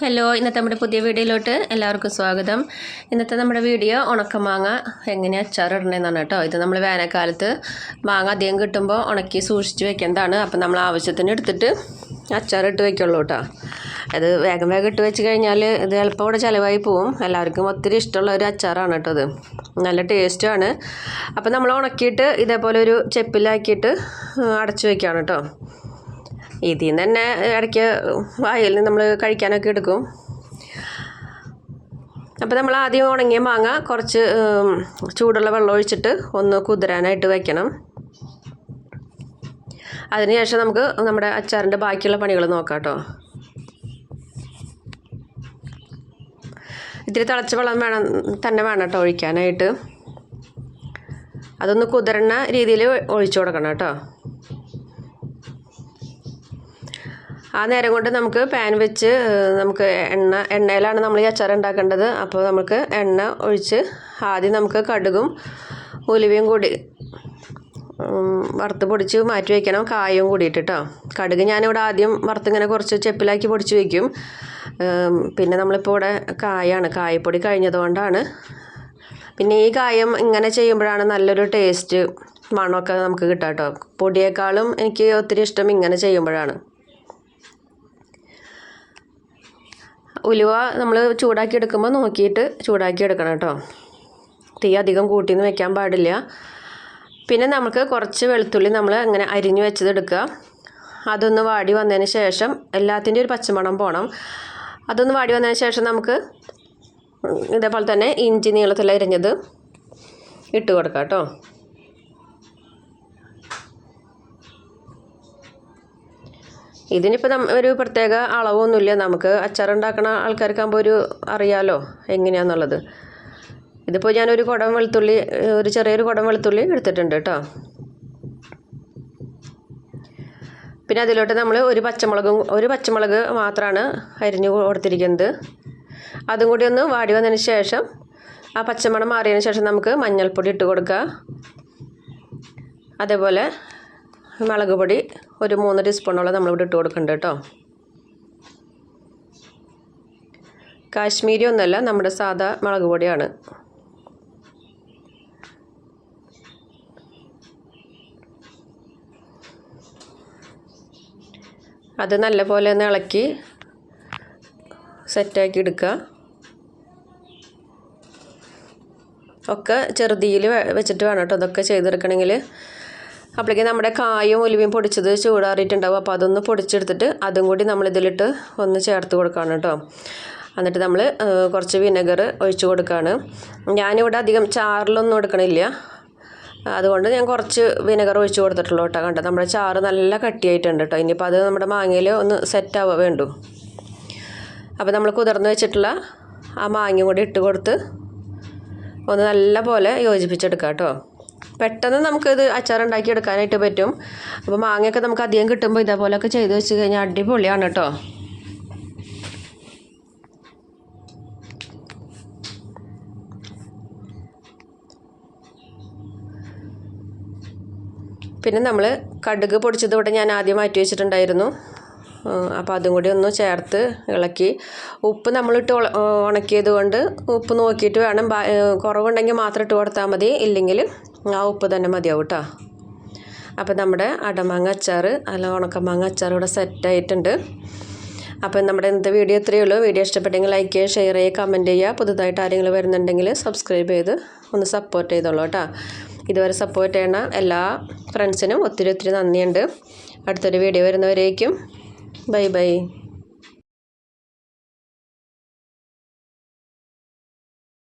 Hello ഇന്നത്തെ നമ്മുടെ പുതിയ വീഡിയോയിലോട്ട് എല്ലാവർക്കും സ്വാഗതം. ഇന്നത്തെ നമ്മുടെ വീഡിയോ ഉണക്കമാങ്ങ എങ്ങനെ അച്ചാറിടണമെന്നാണ് കേട്ടോ. ഇത് നമ്മൾ വേനൽക്കാലത്ത് മാങ്ങ അധികം കിട്ടുമ്പോൾ ഉണക്കി സൂക്ഷിച്ച് വെക്കേണ്ടതാണ്. അപ്പം നമ്മൾ ആവശ്യത്തിന് എടുത്തിട്ട് അച്ചാറിട്ട് വെക്കുള്ളൂ കേട്ടോ. അത് വേഗം വേഗം ഇട്ട് വെച്ച് കഴിഞ്ഞാൽ ഇത് എളുപ്പം ഇവിടെ ചിലവായി പോവും. എല്ലാവർക്കും ഒത്തിരി ഇഷ്ടമുള്ള ഒരു അച്ചാറാണ് കേട്ടോ അത് നല്ല ടേസ്റ്റാണ് അപ്പം നമ്മൾ ഉണക്കിയിട്ട് ഇതേപോലെ ഒരു ചെപ്പിലാക്കിയിട്ട് അടച്ചു വെക്കുകയാണ് കേട്ടോ. ഇതിൽ നിന്ന് തന്നെ ഇടയ്ക്ക് വായിൽ നിന്ന് നമ്മൾ കഴിക്കാനൊക്കെ എടുക്കും. അപ്പോൾ നമ്മൾ ആദ്യം ഉണങ്ങിയ മാങ്ങ കുറച്ച് ചൂടുള്ള വെള്ളം ഒഴിച്ചിട്ട് ഒന്ന് കുതിരാനായിട്ട് വയ്ക്കണം അതിനുശേഷം നമുക്ക് നമ്മുടെ അച്ചാറിന്റെ ബാക്കിയുള്ള പണികൾ നോക്കാം കേട്ടോ ഇത്തിരി തിളച്ച വെള്ളം വേണം തന്നെ വേണം കേട്ടോ ഒഴിക്കാനായിട്ട്. അതൊന്ന് കുതിരണ രീതിയിൽ ഒഴിച്ചു കൊടുക്കണം കേട്ടോ ആ നേരം കൊണ്ട് നമുക്ക് പാൻ വെച്ച് നമുക്ക് എണ്ണ എണ്ണയിലാണ് നമ്മൾ ഈ അച്ചാർ ഉണ്ടാക്കേണ്ടത്. അപ്പോൾ നമുക്ക് എണ്ണ ഒഴിച്ച് ആദ്യം നമുക്ക് കടുകും ഉലുവയും കൂടി വറുത്ത് പൊടിച്ച് മാറ്റി വയ്ക്കണം കായും കൂടിയിട്ട് കേട്ടോ കടുക് ഞാനിവിടെ ആദ്യം വറുത്തിങ്ങനെ കുറച്ച് ചെപ്പിലാക്കി പൊടിച്ച് വയ്ക്കും പിന്നെ നമ്മളിപ്പോൾ ഇവിടെ കായാണ്. കായപ്പൊടി കഴിഞ്ഞതുകൊണ്ടാണ്. പിന്നെ ഈ കായം ഇങ്ങനെ ചെയ്യുമ്പോഴാണ് നല്ലൊരു ടേസ്റ്റ് മണമൊക്കെ നമുക്ക് കിട്ടാം കേട്ടോ പൊടിയേക്കാളും എനിക്ക് ഒത്തിരി ഇഷ്ടം ഇങ്ങനെ ചെയ്യുമ്പോഴാണ്. ഉലുവ നമ്മൾ ചൂടാക്കി എടുക്കുമ്പോൾ നോക്കിയിട്ട് ചൂടാക്കി എടുക്കണം കേട്ടോ. തീ അധികം കൂട്ടിന്ന് വെക്കാൻ പാടില്ല. പിന്നെ നമുക്ക് കുറച്ച് വെളുത്തുള്ളി നമ്മൾ അങ്ങനെ അരിഞ്ഞു വെച്ചത് എടുക്കുക അതൊന്ന് വാടി വന്നതിന് ശേഷം എല്ലാത്തിന്റെ ഒരു പച്ചമണം പോകണം അതൊന്ന് വാടി വന്നതിന് ശേഷം നമുക്ക് ഇതേപോലെ തന്നെ ഇഞ്ചി നീളത്തിൽ അരിഞ്ഞത് ഇട്ട് കൊടുക്കാം കേട്ടോ. ഇതിനിപ്പോൾ ഒരു പ്രത്യേക അളവൊന്നുമില്ല. നമുക്ക് അച്ചാറുണ്ടാക്കണ ആൾക്കാർക്കാകുമ്പോൾ ഒരു അറിയാലോ എങ്ങനെയാണെന്നുള്ളത് ഇതിപ്പോൾ ഞാനൊരു കുടം വെളുത്തുള്ളി ഒരു ചെറിയൊരു കുടം വെളുത്തുള്ളി എടുത്തിട്ടുണ്ട് കേട്ടോ. പിന്നെ അതിലോട്ട് നമ്മൾ ഒരു പച്ചമുളകും ഒരു പച്ചമുളക് മാത്രമാണ് അരിഞ്ഞു കൊടുത്തിരിക്കുന്നത്. അതും കൂടി ഒന്ന് വാടി വന്നതിന് ശേഷം ആ പച്ചമുളക് മാറിയതിന് ശേഷം നമുക്ക് മഞ്ഞൾപ്പൊടി ഇട്ട് കൊടുക്കുക അതേപോലെ മുളക് പൊടി ഒരു മൂന്ന് ടീസ്പൂണോളം നമ്മളിവിടെ ഇട്ട് കൊടുക്കുന്നുണ്ട് കേട്ടോ. കാശ്മീരി ഒന്നല്ല നമ്മുടെ സാധാ മുളക് പൊടിയാണ്. അത് നല്ലപോലെ ഒന്ന് ഇളക്കി സെറ്റാക്കി എടുക്കുക. ഒക്കെ ചെറുതിയിൽ വെച്ചിട്ട് വേണം കേട്ടോ അതൊക്കെ ചെയ്തെടുക്കണമെങ്കിൽ. അപ്പോഴേക്ക് നമ്മുടെ കായും ഉലുവയും പൊടിച്ചത് ചൂടാറിയിട്ടുണ്ടാവും. അപ്പോൾ അതൊന്ന് പൊടിച്ചെടുത്തിട്ട് അതും കൂടി നമ്മൾ ഇതിലിട്ട് ഒന്ന് ചേർത്ത് കൊടുക്കുകയാണ് കേട്ടോ. എന്നിട്ട് നമ്മൾ കുറച്ച് വിനെഗർ ഒഴിച്ച് കൊടുക്കുകയാണ്. ഞാനിവിടെ അധികം ചാറിലൊന്നും എടുക്കണില്ല. അതുകൊണ്ട് ഞാൻ കുറച്ച് വിനെഗർ ഒഴിച്ച് കൊടുത്തിട്ടുള്ളൂ കേട്ടോ. കണ്ടോ നമ്മുടെ ചാറ് നല്ല കട്ടിയായിട്ടുണ്ട് കേട്ടോ. ഇനിയിപ്പോൾ അത് നമ്മുടെ മാങ്ങയിൽ ഒന്ന് സെറ്റ് ആവുക വേണ്ടു. അപ്പോൾ നമ്മൾ കുതിർന്ന് വെച്ചിട്ടുള്ള ആ മാങ്ങയും കൂടി ഇട്ട് കൊടുത്ത് ഒന്ന് നല്ല പോലെ യോജിപ്പിച്ചെടുക്കാം കേട്ടോ. പെട്ടെന്ന് നമുക്കിത് അച്ചാറുണ്ടാക്കി എടുക്കാനായിട്ട് പറ്റും. അപ്പോൾ മാങ്ങയൊക്കെ നമുക്ക് അധികം കിട്ടുമ്പോൾ ഇതേപോലെയൊക്കെ ചെയ്ത് വെച്ച് കഴിഞ്ഞാൽ അടിപൊളിയാണ് കേട്ടോ പിന്നെ നമ്മൾ കടുക് പൊടിച്ചത് ഇവിടെ ഞാൻ ആദ്യം മാറ്റി വെച്ചിട്ടുണ്ടായിരുന്നു. അപ്പോൾ അതും കൂടി ഒന്ന് ചേർത്ത് ഇളക്കി. ഉപ്പ് നമ്മളിട്ട് ഉണക്കിയത് കൊണ്ട് ഉപ്പ് നോക്കിയിട്ട് വേണം. കുറവുണ്ടെങ്കിൽ മാത്രം ഇട്ട് കൊടുത്താൽ മതി. ഇല്ലെങ്കിൽ ആ ഉപ്പ് തന്നെ മതിയാവും കേട്ടോ അപ്പോൾ നമ്മുടെ അടമാങ്ങ അച്ചാർ അല്ല ഉണക്കമാങ്ങ അച്ചാർ ഇവിടെ സെറ്റായിട്ടുണ്ട് അപ്പോൾ നമ്മുടെ ഇന്നത്തെ വീഡിയോ ഇത്രയേ ഉള്ളൂ. വീഡിയോ ഇഷ്ടപ്പെട്ടെങ്കിൽ ലൈക്ക് ചെയ്യുക ഷെയർ ചെയ്യുക കമന്റ് ചെയ്യുക. പുതുതായിട്ട് ആരെങ്കിലും വരുന്നുണ്ടെങ്കിൽ സബ്സ്ക്രൈബ് ചെയ്ത് ഒന്ന് സപ്പോർട്ട് ചെയ്തോളൂ കേട്ടോ. ഇതുവരെ സപ്പോർട്ട് ചെയ്യണ എല്ലാ ഫ്രണ്ട്സിനും ഒത്തിരി ഒത്തിരി നന്ദിയുണ്ട്. അടുത്തൊരു വീഡിയോ വരുന്നവരേക്കും. Bye bye